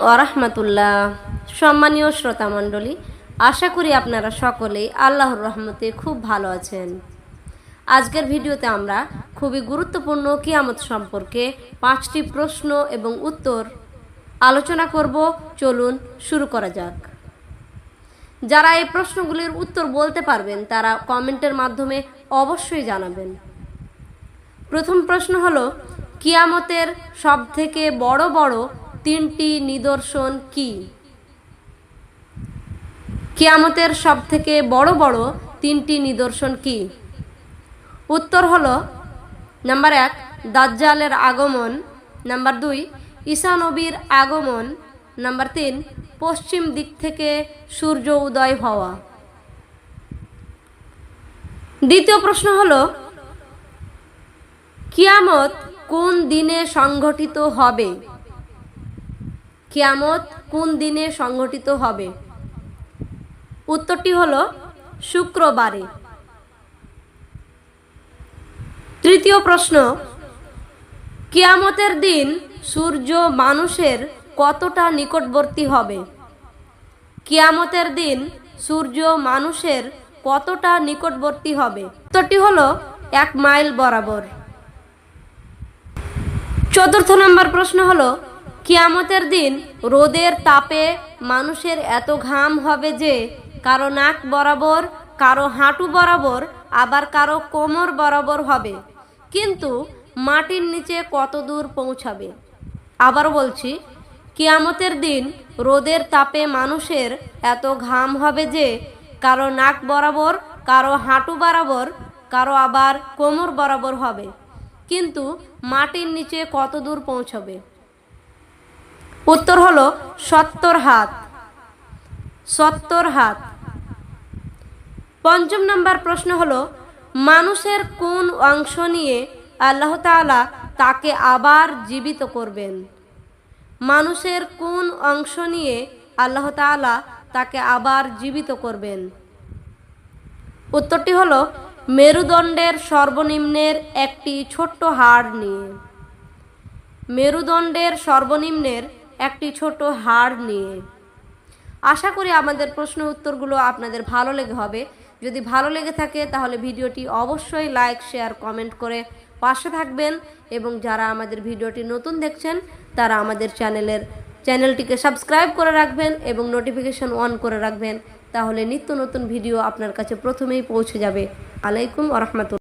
ওরহমতুল্লাহ সম্মানীয় শ্রোতামণ্ডলী আশা করি আপনারা সকলেই আল্লাহর রহমতে খুব ভালো আছেন। আজকের ভিডিওতে আমরা খুবই গুরুত্বপূর্ণ কিয়ামত সম্পর্কে পাঁচটি প্রশ্ন এবং উত্তর আলোচনা করব। চলুন শুরু করা যাক। যারা এই প্রশ্নগুলির উত্তর বলতে পারবেন, তারা কমেন্টের মাধ্যমে অবশ্যই জানাবেন। প্রথম প্রশ্ন হলো, কিয়ামতের সবথেকে বড় বড় তিনটি নিদর্শন কি? কিয়ামতের সবথেকে বড় বড় তিনটি নিদর্শন কি? উত্তর হলো, নাম্বার এক, দাজ্জালের আগমন, নাম্বার দুই, ঈসা নবীর আগমন, নাম্বার তিন, পশ্চিম দিক থেকে সূর্য উদয় হওয়া। দ্বিতীয় প্রশ্ন হলো, কিয়ামত কোন দিনে সংঘটিত হবে? কিয়ামত কোন দিনে সংঘটিত হবে? উত্তরটি হলো, শুক্রবারে। তৃতীয় প্রশ্ন, কিয়ামতের দিন সূর্য মানুষের কতটা নিকটবর্তী হবে? কিয়ামতের দিন সূর্য মানুষের কতটা নিকটবর্তী হবে? উত্তরটি হলো, এক মাইল বরাবর। চতুর্থ নম্বর প্রশ্ন হলো কিয়ামতের দিন রোদের তাপে মানুষের এত ঘাম হবে যে কারও নাক বরাবর, কারও হাঁটু বরাবর, আবার কারও কোমর বরাবর হবে। কিন্তু মাটির নিচে কত দূর পৌঁছাবে? আবার বলছি, কিয়ামতের দিন রোদের তাপে মানুষের এত ঘাম হবে যে কারও নাক বরাবর, কারও হাঁটু বরাবর, কারও আবার কোমর বরাবর হবে। কিন্তু মাটির নিচে কত দূর পৌঁছবে? উত্তর হলো সত্তর হাত। সত্তর হাত। পঞ্চম নম্বর প্রশ্ন হলো, মানুষের কোন অংশ নিয়ে আল্লাহ তাআলা তাকে আবার জীবিত করবেন? মানুষের কোন অংশ নিয়ে আল্লাহ তাআলা তাকে আবার জীবিত করবেন? উত্তরটি হলো, মেরুদণ্ডের সর্বনিম্নের একটি ছোট্ট হাড় নিয়ে। মেরুদণ্ডের সর্বনিম্নের একটি ছোট হাড় নিয়ে। আশা করি আমাদের প্রশ্ন উত্তরগুলো আপনাদের ভালো লেগে হবে। যদি ভালো লেগে থাকে, তাহলে ভিডিওটি অবশ্যই লাইক, শেয়ার, কমেন্ট করে পাশে থাকবেন। এবং যারা আমাদের ভিডিওটি নতুন দেখছেন, তারা আমাদের চ্যানেলের, চ্যানেলটিকে সাবস্ক্রাইব করে রাখবেন এবং নোটিফিকেশন অন করে রাখবেন। তাহলে নিত্য নতুন ভিডিও আপনার কাছে প্রথমেই পৌঁছে যাবে। আলাইকুম আ রহমতুল্লাহ।